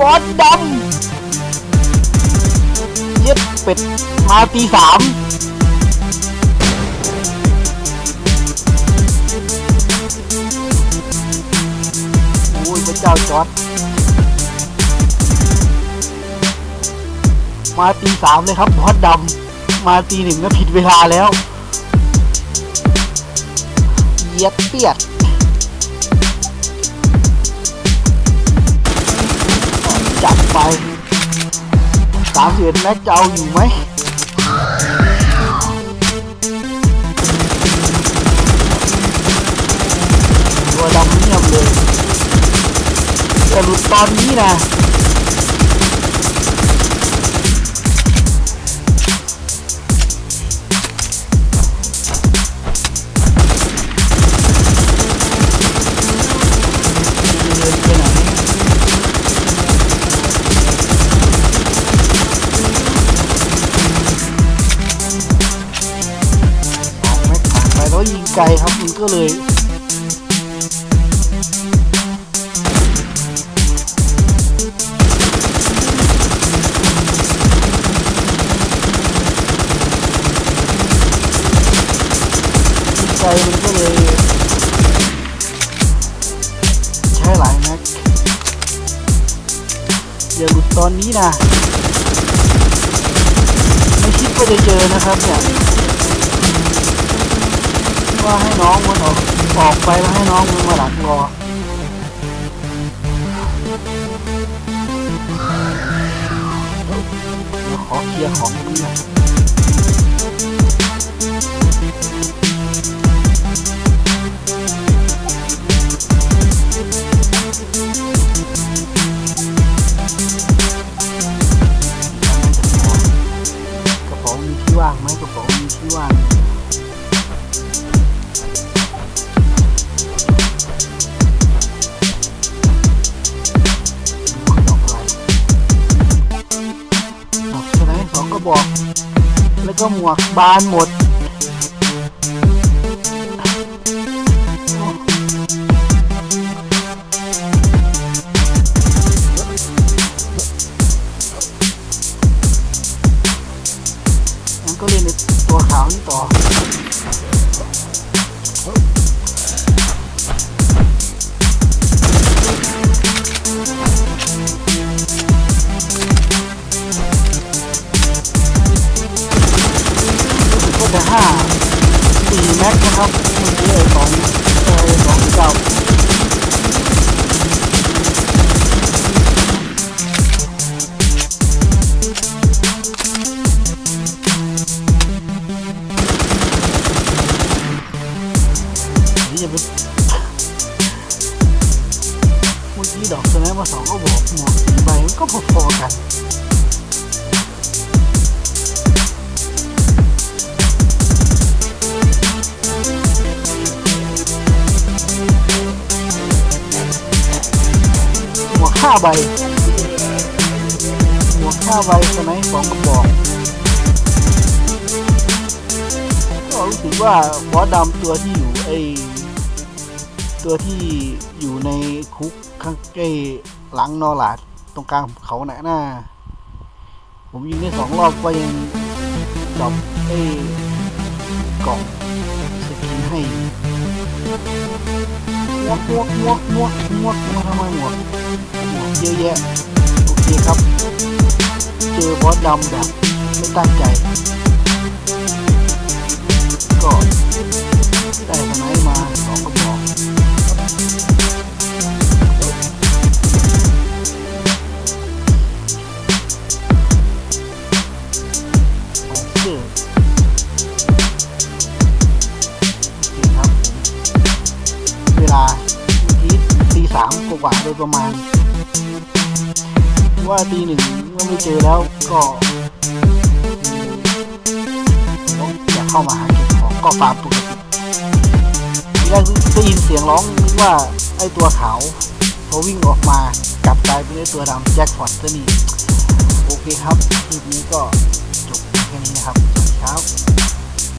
บอสดำเย็ดเป็ดมาตีสามโอ้ยพระเจ้าจอดมาตีสามเลยครับบอสดำมาตีหนึ่งก็ผิดเวลาแล้ว เย็ดเปียดามสิบเอ็ดแม็กจะเอาอยู่ไหมตัวดำเงียบเลยแต่หลุดตอนนี้นะ ไกลครับมันก็เลยไกลมันก็เลยใช้หลายแม็กอย่าหลุดตอนนี้นะไม่คิดว่าจะเจอนะครับเนี่ย ว่าให้น้องมันออกออกไปแล้วให้น้องมันมาหลังรอขอเคลียร์ของนี่นะ บอก แล้วก็หมวกบานหมดงั้นก็เล่นในตัวขาวนี่ต่อ รู้สึกว่าจะห้าสี่แม็กนะครับมื่อกี้ไอ้สองเออไอ้สองเก้าเมื่อกี้ดอกสแนปมาสองก็บอกหมวกสี่ใบก็พอๆกัน หมวกห้าใบหมวกห้าใบสไนป์สองกระบอกก็รู้สึกว่าบอสดำตัวที่อยู่ไอตัวที่อยู่ในคุกข้างใกล้หลังนอหลาดตรงกลางเขาหน่ะหน้า ผมยิงได้สองรอบก็ยังดรอปไอ้กล่องสกินให้ หมวกหมวกหมวกหมวกหมวกมาทำไมหมวกหมวกเยอะแยะโอเคครับ เจอบอสดำแบบไม่ตั้งใจ สามกว่าโดยประมาณ ว่าตีหนึ่งเมื่อไม่เจอแล้วก็ต้องอยากเข้ามาหาเก็บของก็ฟาร์มปกติทีแรกได้ยินเสียงร้องว่าไอตัวขาวพอวิ่งออกมากลับกลายเป็นไอตัวดำแจ็คพอตซะนี่โอเคครับคลิปนี้ก็จบแค่นี้นะครับสวัสดีครับ